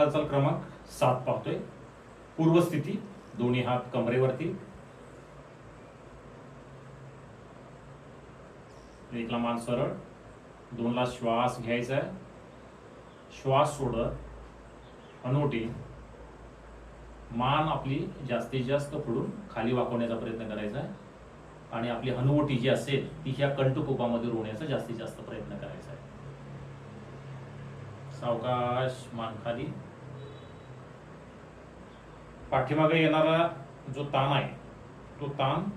हालचाल क्रमांक सात पाहतोय. पूर्वस्थिती दोन्ही हात कमरेवरती. एकला मान सरळ दोनला श्वास घ्यायचा आहे. श्वास सोडत हनोटी मान आपली जास्तीत जास्त पुढून खाली वाकवण्याचा प्रयत्न करायचा आहे. आणि आपली हनुवटी जी असेल ती ह्या कंटकोपामध्ये रोवण्याचा जास्तीत जास्त प्रयत्न करायचा आहे. सावकाश मान खाली. पाठीमागे येणारा जो ताण आहे तो ताण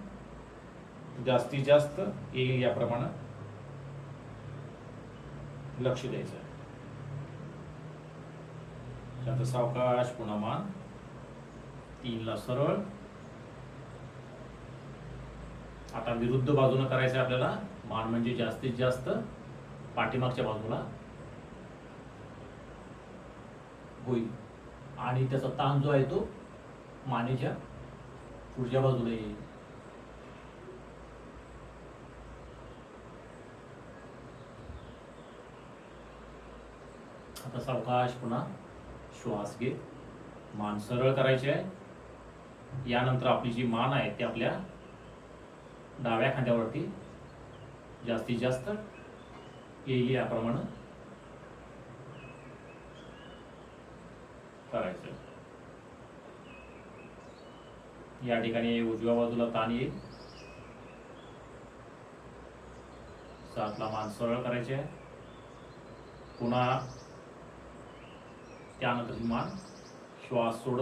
जास्तीत जास्त येईल याप्रमाणे लक्ष द्यायचं त्यानंतर सावकाश पुन्हा मान. तीनला सरळ. आता विरुद्ध बाजूनं करायचं आपल्याला. मान म्हणजे जास्तीत जास्त पाठीमागच्या बाजूला. होईल. आणि त्याचा ताण जो आहे तो मानेच्या पुढच्या बाजूला येईल. आता सावकाश पुन्हा श्वास घेत मान सरळ करायची आहे. यानंतर आपली जी मान आहे ती आपल्या डाव्या खांद्यावरती जास्तीत जास्त येईल याप्रमाणे करायचं या ठिकाणी उजव्या बाजूला ताण येईल. सातला मान सरळ करायचे आहे. पुन्हा त्यानंतर ही मान श्वास सोड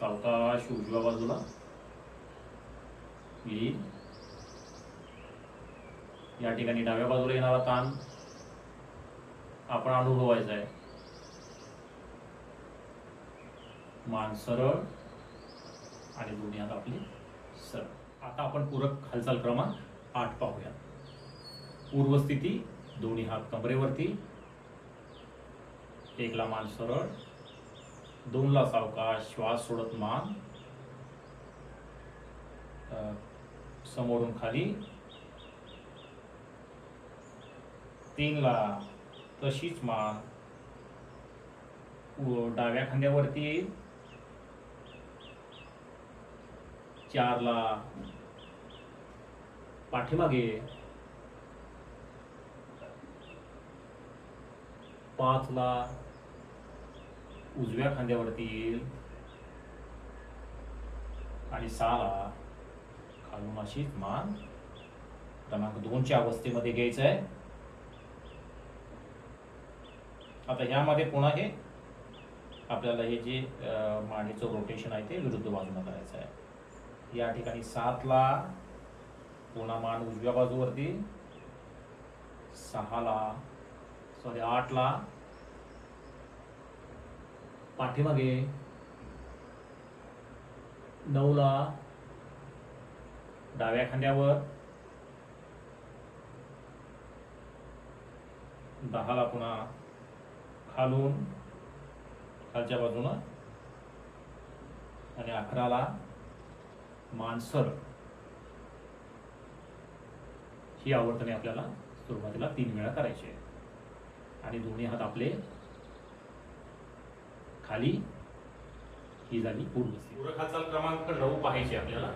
सावकाश उजव्या बाजूला येईल. या ठिकाणी डाव्या बाजूला येणारा ताण आपण अनुभवायचा आहे. मान सरळ बुनियाद आपली सरळ आता आपण पूरक हालचाल क्रमांक आठ पाहूया पूर्वस्थिती दोन्ही हात कमरेवरती. एकला मान सरळ. दोनला सावकाश श्वास सोडत मान. समोरून खाली. तीनला तशीच मान. डाव्या खांद्यावरती. येईल चारला पाठीमागे. पाचला उजव्या खांद्यावरती येईल. आणि सहाला खालून अशीच मान क्रमांक दोनच्या अवस्थेमध्ये घ्यायचं आहे आता ह्यामध्ये पुन्हा हे आपल्याला हे जे मांडीचं रोटेशन आहे ते विरुद्ध बाजूला करायचं आहे या ठिकाणी सातला पुन्हा मान उजव्या बाजूवरती. सहाला सॉरी आठला. पाठीमागे. नऊला. डाव्या खांद्यावर. दहाला पुन्हा खालून खालच्या बाजूनं. आणि अकराला मानसर. ही आवर्तने आपल्याला सुरुवातीला तीन वेळा करायची आहे आणि दोन्ही हात आपले खाली ही झाली पूर्वस्थिती. पूरखाचा क्रमांक नऊ पाहायची आपल्याला.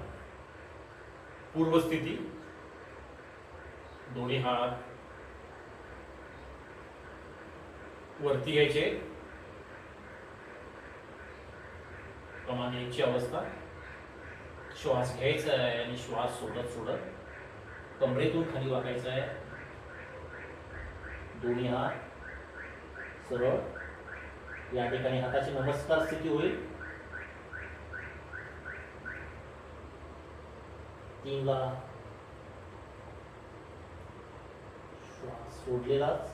पूर्वस्थिती. दोन्ही हात वरती घ्यायचे. कमान यांची अवस्था. श्वास घ्यायचा आहे आणि श्वास सोडत सोडत कमरेतून खाली वाकायचा आहे. दोन्ही हात सरळ. या ठिकाणी हाताची नमस्कार स्थिती होईल. तीनला श्वास सोडलेलाच.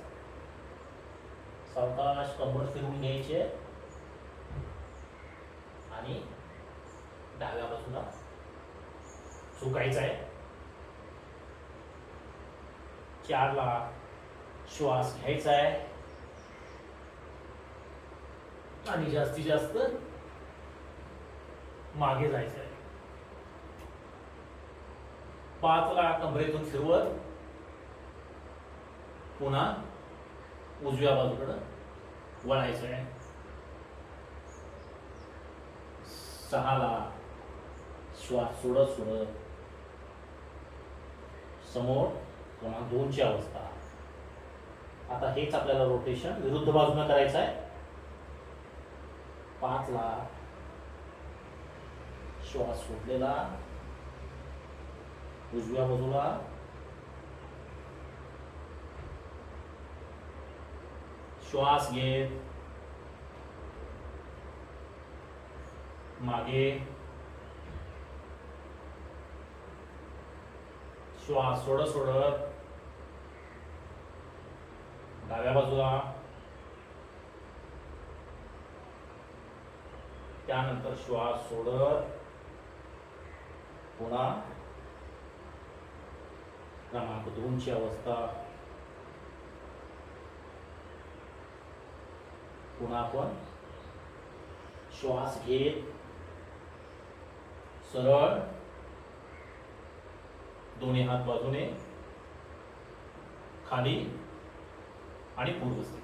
सावकाश कंबर फिरून घ्यायचे. आणि डाव्या बाजूला झुकायचं आहे चारला श्वास घ्यायचा आहे आणि जास्तीत जास्त मागे जायचं आहे पाचला कमरेतून फिरवत पुन्हा उजव्या बाजूकडं वळायचं आहे सहाला श्वास सोडत सोडत समोर क्रमांक दोनची अवस्था. आता हेच आपल्याला रोटेशन विरुद्ध बाजूनं करायचं आहे. पाचला श्वास सोडलेला. उजव्या बाजूला. श्वास घेत. मागे. श्वास सोडत सोडत डाव्या बाजूला. त्यानंतर श्वास सोडत पुन्हा. क्रमांक दोनची अवस्था. पुन्हा आपण श्वास घेत. सरळ. दोन्ही हात बाजूने खाली आणि पूर्वस्थित